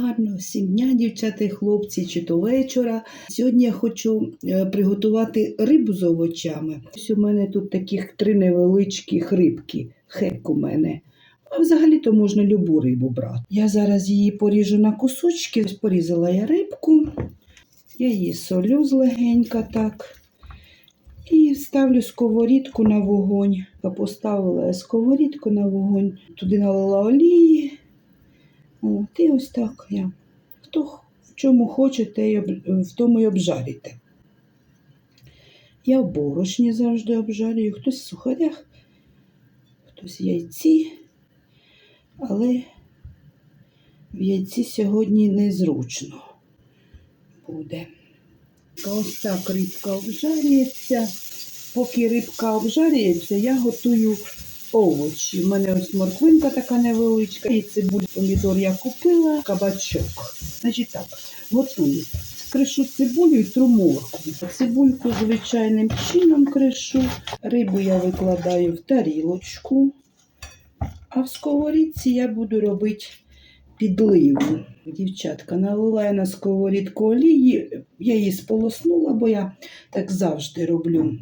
Гарно всім дня, дівчата і хлопці, чи то вечора. Сьогодні я хочу е, приготувати рибу з овочами. Ось у мене тут таких три невеличкі рибки. Хек у мене. А взагалі-то можна любу рибу брати. Я зараз її поріжу на кусочки. Порізала я рибку. Я її солю злегенька так. І ставлю сковорідку на вогонь. Поставила я сковорідку на вогонь, туди налила олії. От, і ось так я. Хто в чому хоче, те й об- в тому й обжарите. Я в борошні завжди обжарюю, хтось в сухарях, хтось в яйці, але в яйці сьогодні незручно буде. Ось так рибка обжарюється. Поки рибка обжарюється, я готую овочі. У мене ось морквинка така невеличка, і цибуль, помідор я купила, кабачок. Значить так, готую. Кришу цибулю і тру. Цибульку звичайним чином кришу. Рибу я викладаю в тарілочку. А в сковорідці я буду робити підливу. Дівчатка, налила я на сковорідку олії, я її сполоснула, бо я так завжди роблю.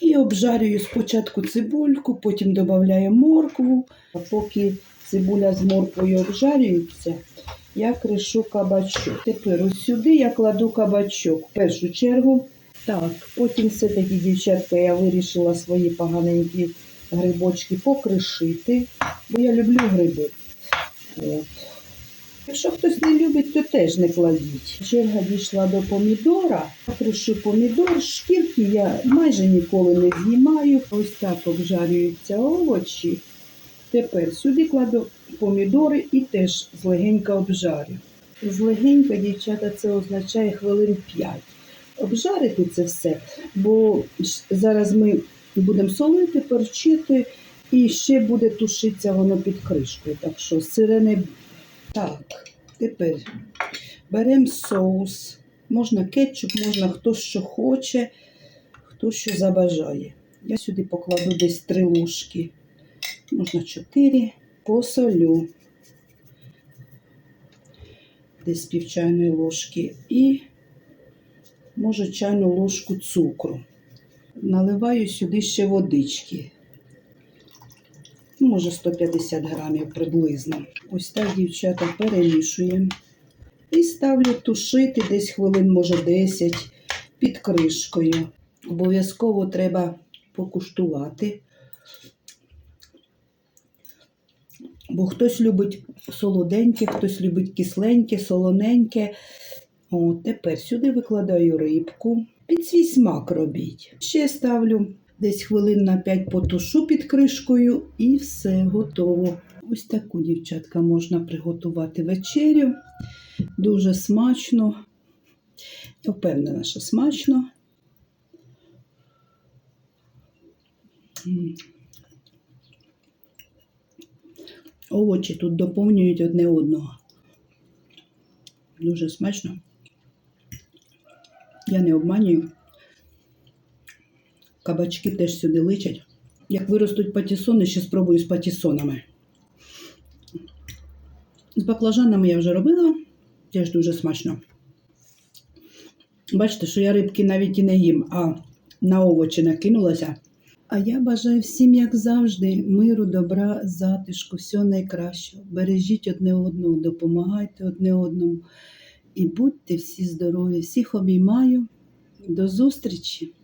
І обжарюю спочатку цибульку, потім додаю моркву. А поки цибуля з морквою обжарюється, я кришу кабачок. Тепер ось сюди я кладу кабачок. В першу чергу. Так, потім все-таки, дівчатка, я вирішила свої поганенькі грибочки покришити, бо я люблю гриби. От. Якщо хтось не любить, то теж не кладіть. Черга дійшла до помідора. Покришу помідор, шкірки я майже ніколи не знімаю. Ось так обжарюються овочі. Тепер сюди кладу помідори і теж злегенька обжарю. Злегенька, дівчата, це означає хвилин 5. Обжарити це все, бо зараз ми будемо солити, перчити, і ще буде тушитися воно під кришкою. Так що сирене так, тепер беремо соус. Можна кетчуп, можна хто що хоче, хто що забажає. Я сюди покладу десь три ложки, можна чотири, посолю. Десь пів чайної ложки і, може, чайну ложку цукру. Наливаю сюди ще водички. Ну, може 150 грамів приблизно. Ось так, дівчата, перемішуємо. І ставлю тушити десь хвилин, може 10 під кришкою. Обов'язково треба покуштувати. Бо хтось любить солоденьке, хтось любить кисленьке, солоненьке. О, тепер сюди викладаю рибку. Під свій смак робіть. Ще ставлю десь хвилин на 5 потушу під кришкою і все готово. Ось таку, дівчатка, можна приготувати вечерю. Дуже смачно. Я впевнена, що смачно. Овочі тут доповнюють одне одного. Дуже смачно. Я не обманюю. Кабачки теж сюди личать. Як виростуть патісони, ще спробую з патісонами. З баклажанами я вже робила, теж дуже смачно. Бачите, що я рибки навіть і не їм, а на овочі накинулася. А я бажаю всім, як завжди, миру, добра, затишку, всього найкращого. Бережіть одне одного, допомагайте одне одному. І будьте всі здорові. Всіх обіймаю. До зустрічі!